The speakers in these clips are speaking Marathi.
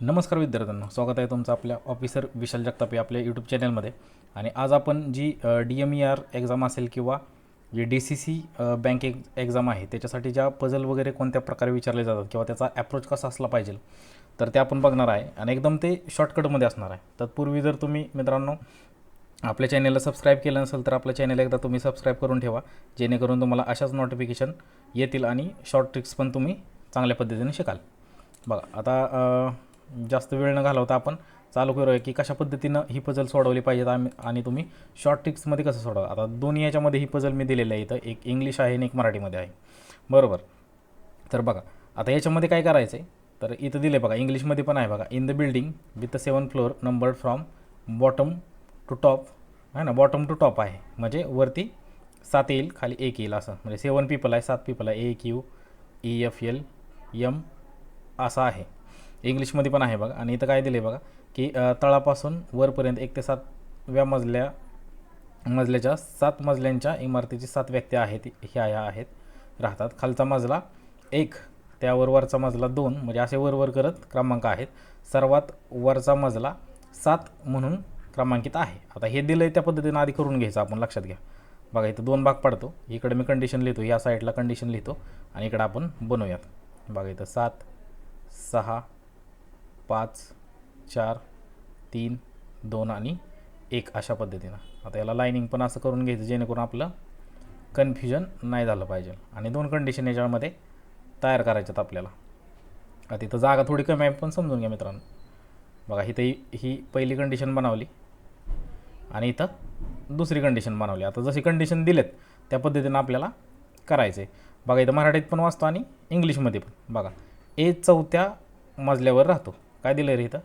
नमस्कार विद्यार्थ्यांना स्वागत आहे तुमचं आपल्या ऑफिसर विशाल जगतापे आपल्या यूट्यूब चॅनलमध्ये आणि आज आपण G D M E R exam असेल किंवा G D C C bank एक एक्झाम आहे त्याच्यासाठी ज्या पझल वगैरे कोणत्या प्रकारे विचारले जातात किंवा त्याचा ॲप्रोच कसा असला पाहिजे तर ते आपण बघणार आहे. आणि एकदम ते शॉर्टकटमध्ये असणार आहे. तत्पूर्वी जर तुम्ही मित्रांनो आपल्या चॅनलला सबस्क्राईब केलं नसेल तर आपल्या चॅनलला एकदा तुम्ही सबस्क्राईब करून ठेवा जेणेकरून तुम्हाला अशाच नोटिफिकेशन येतील आणि शॉर्ट ट्रिक्स पण तुम्ही चांगल्या पद्धतीने शिकाल. बघा आता जास्त वेळ न घालवता आपण चालू करूया की कशा पद्धतीनं ही पजल सोडवली पाहिजेत आम्ही आणि तुम्ही शॉर्ट ट्रिक्समध्ये कसं सोडवा? आता दोन्ही याच्यामध्ये ही पजल मी दिलेली आहे इथं. एक इंग्लिश आहे आणि एक मराठीमध्ये आहे. बरोबर? तर बघा आता याच्यामध्ये काय करायचं आहे तर इथं दिले बघा इंग्लिशमध्ये पण आहे बघा. In the building with the seven floor number from bottom to top आहे ना? बॉटम टू टॉप आहे. म्हणजे वरती सात येईल खाली एक येईल असं. म्हणजे सेवन पीपल आहे सात पीपल आहे. A Q E F L M असं आहे. इंग्लिशमध्ये पण आहे बघा. आणि इथं काय दिलं आहे बघा की तळापासून वरपर्यंत एक ते सातव्या मजल्या मजल्याच्या सात मजल्यांच्या इमारतीची सात व्यक्ती आहेत ह्या ह्या आहेत राहतात. खालचा मजला एक त्यावर वरचा मजला दोन म्हणजे असे वरवर करत क्रमांक आहेत. सर्वात वरचा मजला सात म्हणून क्रमांकित आहे. आता हे दिलं आहे त्या पद्धतीनं आधी करून घ्यायचं आपण लक्षात घ्या. बघा इथं दोन भाग पडतो. इकडे मी कंडिशन लिहितो या साईडला कंडिशन लिहितो आणि इकडं आपण बनवूयात. बघा इथं सात सहा पाच चार तीन दोन आणि एक अशा पद्धतीनं. आता याला लाईनिंग पण असं करून घ्यायचं जेणेकरून आपलं कन्फ्युजन नाही झालं पाहिजे. आणि दोन कंडिशन याच्यामध्ये तयार करायच्यात आपल्याला. आता इथं जागा थोडी कमी आहे पण समजून घ्या मित्रांनो. बघा इथं ही पहिली कंडिशन बनवली. आणि इथं दुसरी कंडिशन बनवली. आता जशी कंडिशन दिलेत त्या पद्धतीनं आपल्याला करायचं आहे बघा इथं मराठीत पण वाचतो आणि इंग्लिशमध्ये पण. बघा ए चौथ्या मजल्यावर राहतो. काय दिलं रे इथं?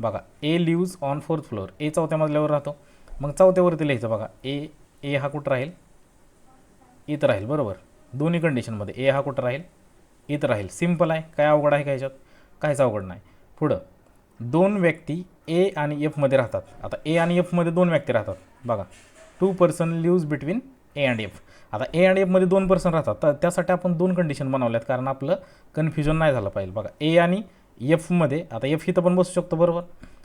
बघा A lives on fourth floor A चौथ्या मजल्यावर राहतो. मग चौथ्यावरती लिहायचं बघा. ए ए हा कुठं राहील? इथं राहील बरोबर? दोन्ही कंडिशनमध्ये ए हा कुठं राहील? इथं राहील. सिंपल आहे. काय अवघड आहे का ह्याच्यात काहीच अवघड नाही. पुढं. दोन व्यक्ती ए आणि एफमध्ये राहतात. आता ए आणि एफमध्ये दोन व्यक्ती राहतात. बघा. Two person lives between A and F आता ए अँड एफमध्ये दोन पर्सन राहतात. तर त्यासाठी आपण दोन कंडिशन बनवल्यात. कारण आपलं कन्फ्युजन नाही झालं पाहिजे. बघा. ए आणि एफमध्ये आता एफ इथं पण बसू शकतो बरोबर.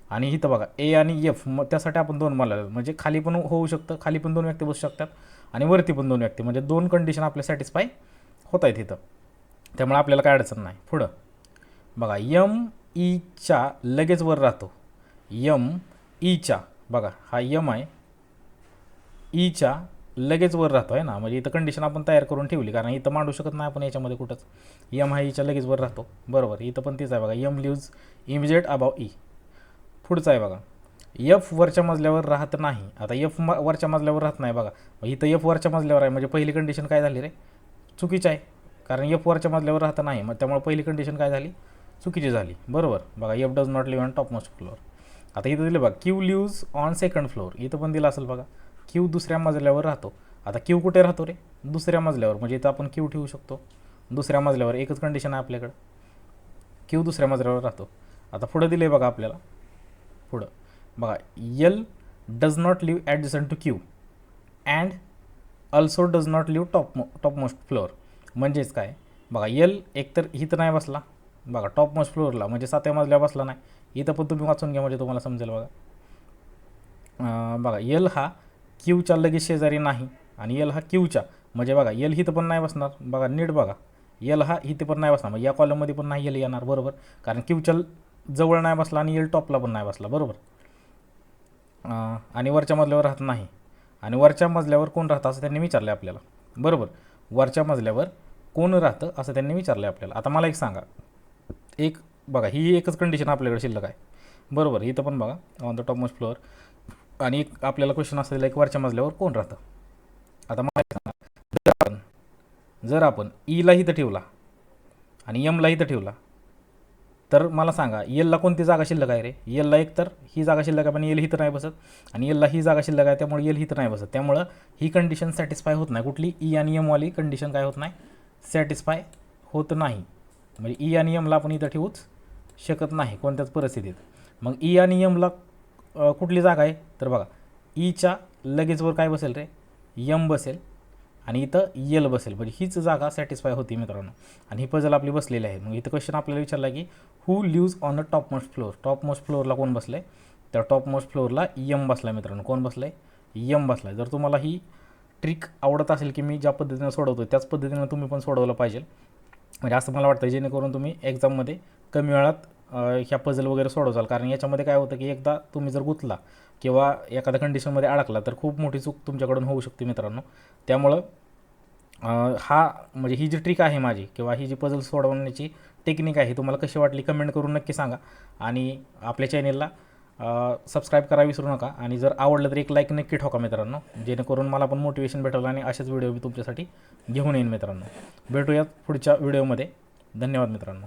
आणि इथं बघा ए आणि एफ मग त्यासाठी आपण दोन मला म्हणजे खाली पण होऊ शकतं खाली पण दोन व्यक्ती बसू शकतात आणि वरती पण दोन व्यक्ती. म्हणजे दोन कंडिशन आपल्या सॅटिस्फाय होत आहेत इथं. त्यामुळे आपल्याला काय अडचण नाही. पुढं. बघा यम ईच्या e लगेच वर राहतो. यम ईच्या e बघा हा यम आहे. E ईच्या लगेच वर राहतो आहे ना. म्हणजे इथं कंडिशन आपण तयार करून ठेवली. कारण इथं मांडू शकत नाही आपण याच्यामध्ये कुठंच. यम हा ईच्या लगेच वर राहतो. बरोबर. इथं पण तीच आहे बघा. M lives immediate above E पुढचं आहे बघा. यफ वरच्या मजल्यावर राहत नाही. आता यफ म वरच्या मजल्यावर राहत नाही बघा. मग इथं यफ वरच्या मजल्यावर आहे. म्हणजे पहिली कंडिशन काय झाली रे? चुकीची आहे. कारण यफ वरच्या मजल्यावर राहत नाही. मग त्यामुळे पहिली कंडिशन काय झाली? चुकीची झाली. बरोबर. बघा F does not live on top most floor आता इथं दिलं बघा. Q lives on second floor इथं पण दिलं असेल बघा. क्यू दुसऱ्या मजल्यावर राहतो. आता क्यू कुठे राहतो रे? दुसऱ्या मजल्यावर. म्हणजे इथं आपण क्यू ठेवू शकतो. दुसऱ्या मजल्यावर. एकच कंडिशन आहे आपल्याकडं. क्यू दुसऱ्या मजल्यावर राहतो. आता पुढं दिलं आहे बघा आपल्याला. पुढं. बघा L does not live adjacent to Q and also does not live top mo top most floor म्हणजेच काय? बघा यल एकतर इथं नाही बसला. बघा टॉप मोस्ट फ्लोअरला म्हणजे सातव्या मजल्यावर बसला नाही. इथं पण तुम्ही वाचून घ्या म्हणजे तुम्हाला समजेल बघा. बघा यल हा क्यूच्या लगेच शेजारी नाही आणि एल हा क्यूच्या. म्हणजे बघा एल इथं पण नाही बसणार. बघा नीट बघा. एल हा इथे पण नाही बसणार. मग या कॉलममध्ये पण नाही एल येणार बरोबर? कारण क्यूच्या जवळ नाही बसला आणि एल टॉपला पण नाही बसला बरोबर? आणि वरच्या मजल्यावर राहत नाही. आणि वरच्या मजल्यावर कोण राहतं असं त्यांनी विचारलं आपल्याला. बरोबर? वरच्या मजल्यावर कोण राहतं असं त्यांनी विचारलं आपल्याला. आता मला एक सांगा. एक बघा ही एकच कंडिशन आपल्याकडे शिल्लक आहे. बरोबर? इथं पण बघा on the top most floor आणि एक आपल्याला क्वेश्चन असं दिला एक वरच्या मजल्यावर कोण राहतं? आता मला सांगा. जर आपण जर आपण e ईला इथं ठेवला आणि यमला इथं ठेवला तर मला सांगा येलला कोणती जागा शिल्लक आहे रे? येलला एक तर ही जागा शिल्लक आहे पण येल इथं नाही बसत. आणि येलला ही जागा शिल्लक आहे त्यामुळे येल इथं नाही बसत. त्यामुळं ही कंडिशन सॅटिस्फाय होत नाही. कुठली? ई आणि यमवाली कंडिशन काय होत नाही? सॅटिस्फाय होत नाही. म्हणजे ई आणि यमला आपण इथं ठेवूच शकत नाही कोणत्याच परिस्थितीत. मग ई आणि यमला कुठली जागा आहे? तर बघा ईच्या लगेचवर काय बसेल रे? यम बसेल आणि इथं यल बसेल. म्हणजे हीच जागा सॅटिस्फाय होती मित्रांनो. आणि ही पजल आपली बसलेली आहे. मग इथं क्वेश्चन आपल्याला विचारला की who lives on a top most floor top most फ्लोअरला कोण बसलं आहे तर टॉप मोस्ट फ्लोअरला यम बसला आहे मित्रांनो. कोण बसलं आहे यम बसला आहे जर तुम्हाला ही ट्रिक आवडत असेल की मी ज्या पद्धतीनं सोडवतो त्याच पद्धतीनं तुम्ही पण सोडवलं पाहिजे. म्हणजे असं मला वाटतं जेणेकरून तुम्ही एक्झाममध्ये कमी वेळात ह्या पझल वगैरे सोडवचाल कारण याच्यामध्ये काय होतं की एकदा तुम्ही जर गुंतला किंवा एखाद्या कंडिशनमध्ये अडकला तर खूप मोठी चूक तुमच्याकडून होऊ शकते मित्रांनो. त्यामुळं हा म्हणजे ही जी ट्रिक आहे माझी किंवा ही जी पझल सोडवण्याची टेक्निक आहे तुम्हाला कशी वाटली कमेंट करून नक्की सांगा. आणि आपल्या चॅनेलला सबस्क्राईब करा विसरू नका. आणि जर आवडलं तर एक लाईक नक्की ठोका मित्रांनो. जेणेकरून मला पण मोटिवेशन भेटेल आणि असेच व्हिडिओ मी तुमच्यासाठी घेऊन येईन मित्रांनो. भेटूयात पुढच्या व्हिडिओमध्ये धन्यवाद मित्रांनो.